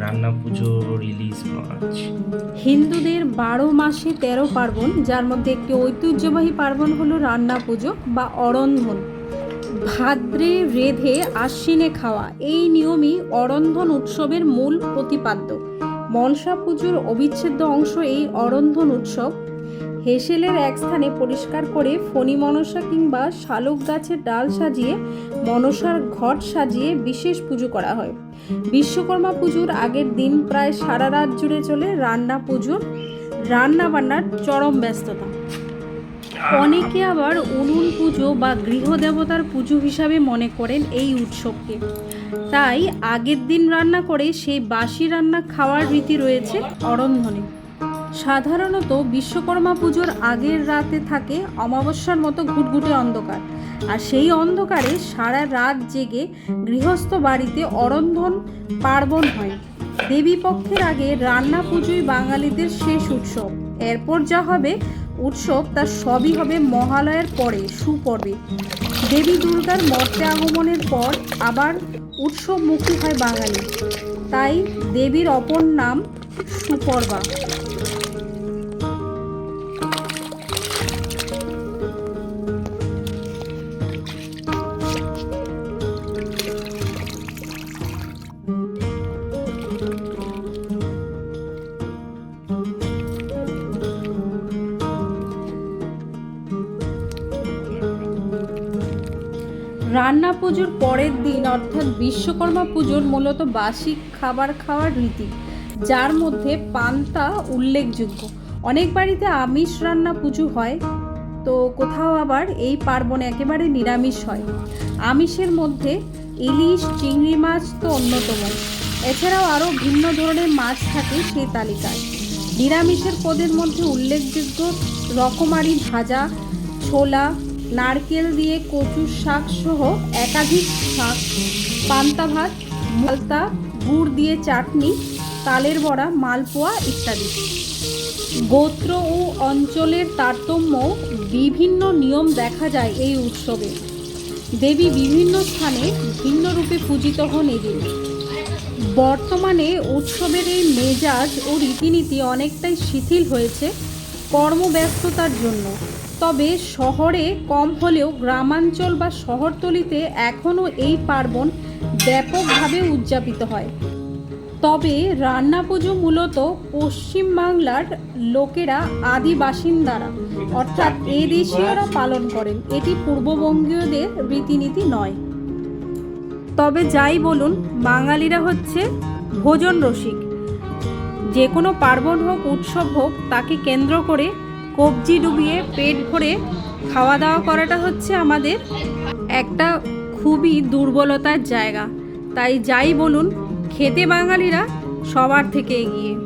রান্না পুজো রিলিজ হিন্দুদের বারো মাসে তেরো পার্বণ, যার মধ্যে একটি ঐতিহ্যবাহী পার্বণ হলো রান্না পুজো বা অরন্ধন। ভাদ্রে রেধে আশ্বিনে খাওয়া, এই নিয়মই অরন্ধন উৎসবের মূল প্রতিপাদ্য। মনসা পুজোর অবিচ্ছেদ্য অংশ এই অরন্ধন উৎসব হেসেলের এক স্থানে পরিষ্কার করে ফণি মনসা কিংবা শালুক গাছের ডাল সাজিয়ে মনসার ঘট সাজিয়ে বিশেষ পুজো করা হয়। বিশ্বকর্মা পুজোর আগের দিন প্রায় সারা রাত জুড়ে চলে রান্না পুজোর রান্না বান্নার চরম ব্যস্ততা। অনেকে আবার উনুন পুজো বা গৃহদেবতার পুজো হিসাবে মনে করেন এই উৎসবকে। তাই আগের দিন রান্না করে সেই বাসি রান্না খাওয়ার রীতি রয়েছে অরন্ধনে। সাধারণত বিশ্বকর্মা পুজোর আগের রাতে থাকে অমাবস্যার মতো ঘুটঘুটে অন্ধকার। আর সেই অন্ধকারে সারা রাত জেগে গৃহস্থ বাড়িতে অরন্ধন পার্বণ হয়। দেবী পক্ষের আগে রান্না পুজোই বাঙালিদের শেষ উৎসব। এরপর যা হবে, উৎসব তার সবই হবে মহালয়ের পরে, সুপর্বে। দেবী দুর্গার মর্তে আগমনের পর আবার উৎসব উৎসবমুখী হয় বাঙালি। তাই দেবীর অপর নাম সুপর্বা। রান্না পুজোর পরের দিন, অর্থাৎ বিশ্বকর্মা পুজোর মূলত বাসি খাবার খাওয়ার রীতি, যার মধ্যে পান্তা উল্লেখযোগ্য। অনেক বাড়িতে আমিষ রান্না পুজো হয়, তো কোথাও আবার এই পার্বণ একেবারে নিরামিষ হয়। আমিষের মধ্যে ইলিশ, চিংড়ি মাছ তো অন্যতম। এছাড়াও আরও ভিন্ন ধরনের মাছ থাকে সেই তালিকায়। নিরামিষের পদের মধ্যে উল্লেখযোগ্য রকমারি ভাজা, ছোলা, নারকেল দিয়ে কচুর শাক সহ একাধিক শাক, পান্তা ভাত, মালতা, গুড় দিয়ে চাটনি, তালের বড়া, মালপোয়া ইত্যাদি। গোত্র ও অঞ্চলের তারতম্য বিভিন্ন নিয়ম দেখা যায় এই উৎসবে। দেবী বিভিন্ন স্থানে ভিন্ন রূপে পূজিত হন এদিন। বর্তমানে উৎসবের এই মেজাজ ও রীতিনীতি অনেকটাই শিথিল হয়েছে কর্মব্যস্ততার জন্য। তবে শহরে কম হলেও গ্রামাঞ্চল বা শহরতলিতে এখনও এই পার্বণ ব্যাপকভাবে উদযাপিত হয়। তবে রান্না পুজো মূলত পশ্চিম বাংলার লোকেরা আদি বাসিন্দারা, অর্থাৎ এ দেশীয়রা পালন করেন। এটি পূর্ববঙ্গীয়দের রীতিনীতি নয়। তবে যাই বলুন, বাঙালিরা হচ্ছে ভোজন রসিক। যে কোনো পার্বণ হোক, উৎসব হোক, তাকে কেন্দ্র করে কবজি ডুবিয়ে পেট ভরে খাওয়া দাওয়া করাটা হচ্ছে আমাদের একটা খুবই দুর্বলতার জায়গা। তাই যাই বলুন, খেতে বাঙালিরা সবার থেকে এগিয়ে।